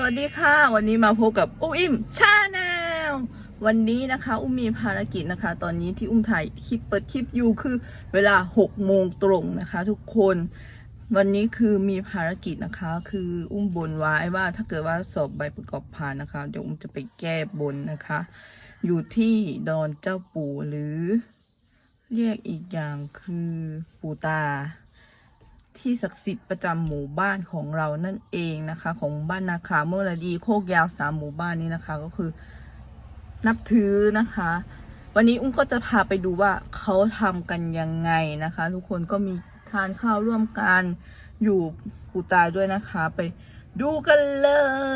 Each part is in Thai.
สวัสดีค่ะ วันนี้มาพบกับอุ้มอิมชาแนลวันนี้นะคะอุ้มมีภารกิจนะคะ ตอนนี้ที่อุ้มถ่ายคลิปเปิดคลิปอยู่คือเวลา6โมงตรงนะคะ ทุกคน วันนี้คือมีภารกิจนะคะ คืออุ้มบนไว้ว่าถ้าเกิดว่าสอบใบประกอบผ่านนะคะ เดี๋ยวอุ้มจะไปแก้บนนะคะ อยู่ที่ดอนเจ้าปู่หรือ เรียกอีกอย่างคือปู่ตา ที่ศักดิ์สิทธิ์ประจำหมู่บ้านของเรานั่นเองนะคะ ของบ้านนาคาเมื่อรดีโคกยาวสามหมู่บ้านนี้นะคะ ก็คือนับถือนะคะ วันนี้อุ้มก็จะพาไปดูว่าเขาทำกันยังไงนะคะ ทุกคนก็มีทานข้าวร่วมกันอยู่ปูตายด้วยนะคะ ไปดูกันเล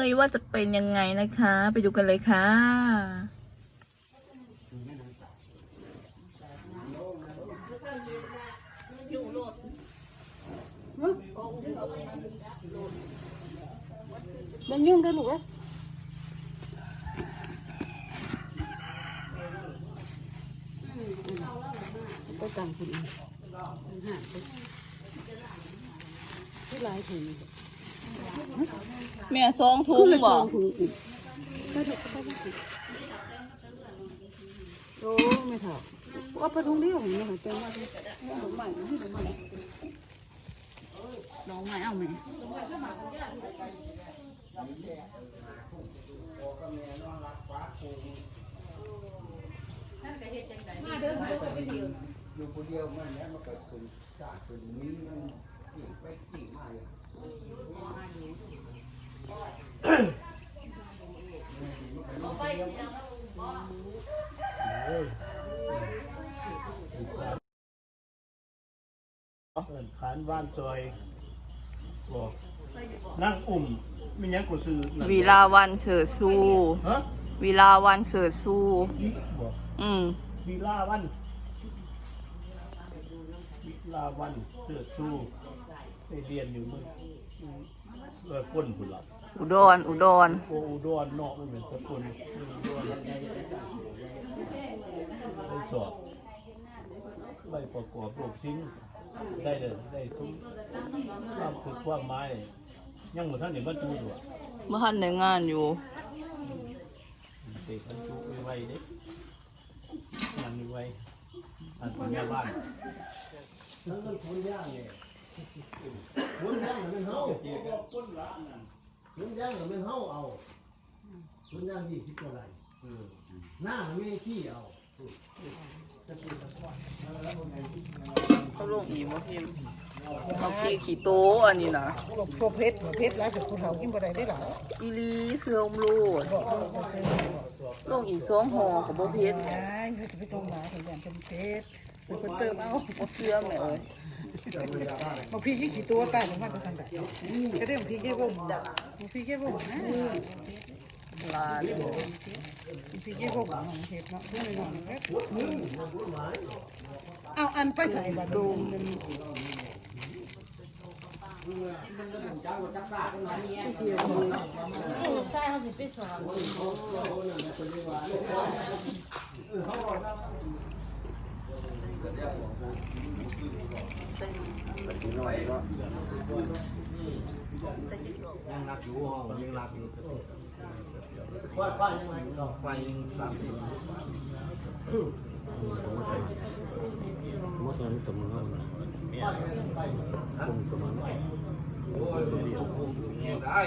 ยว่าจะเป็นยังไงนะคะ ไปดูกันเลยค่ะ มันยุ่งด้วยลูกเอ้ยไปตังคุณอีกหาไปที่ลายถุงแม่ซองทุงอละบจออกงถุงอีกก็ถูกก็ถูกโอ้ไม่เท่าว่าไปถุงเดียวผมเนี่ยเต็มาถุงใหม่ที่ใหม่ น้องใหม่เอาไหมอยู่คนเดียวมันแล้วมันเกิดขึ้นชาติขึ้นนี้มันยิ่งไปยิ่งมาอย่างเอินขานบ้านซอย บอกนั่งอุ่มมีหยังกูซื้อนั่นวีลาวันเสิร์ชูฮะวีลาวันเสิร์ชูวิบอกอืมวิลาวันวิลาวันเสื้อสู้ไปเรียนอยู่มึงเออก้นผุนหลับอุดรอุดรโออุดรนอกมันเหมือนสกุลอุดรได้สอบใบประกอบโรคซิงค์ ได้เลยได้ทุกความคือความไม้ยังหมดท่านเดี๋ยวมาจูดูอะเมื่อทันในงานอยู่เด็กมันจุไว้เด็กงานไว้อันเป็นแม่บ้านนั่นมันคนย่างเนี่ยคนย่างน่ะมันเฮาคนย่างน่ะมันเฮาเอาคนย่างยี่สิบกว่าไรหน้ามันไม่ขี้เอา เขาลงอีกมาพิมพ์เขากี้ขี่โตะอันนี้นะบอกพวกเพชรเพชรแล้วแต่คุณเขากินบ่ได้ได้หรออีหลีเสื่อมรูดลงอีกสองห่อกับโบเพชรยายเขาจะไปตรงมาถึงอย่างเป็นเพชรเป็นคนเติมเอาโบเชื่อแม่เอ้ยบอกพี่ยี่ขี่ตัวตายหรือมันจะทำได้ก็ได้ของพี่แค่บ่มของพี่แค่บ่มนะลาดิพี่แค่บ่มของเพชรเนาะเพื่อนน้องเอ้ยเอา อันไปใส่บัตรดูมันไม่เกี่ยวเลยยังรักอยู่ห้องยังรักอยู่ค วายควายยังไงก็ควายยังตามสิบมันมอสนสมองควายยังไปคงสมองโอ้ยได้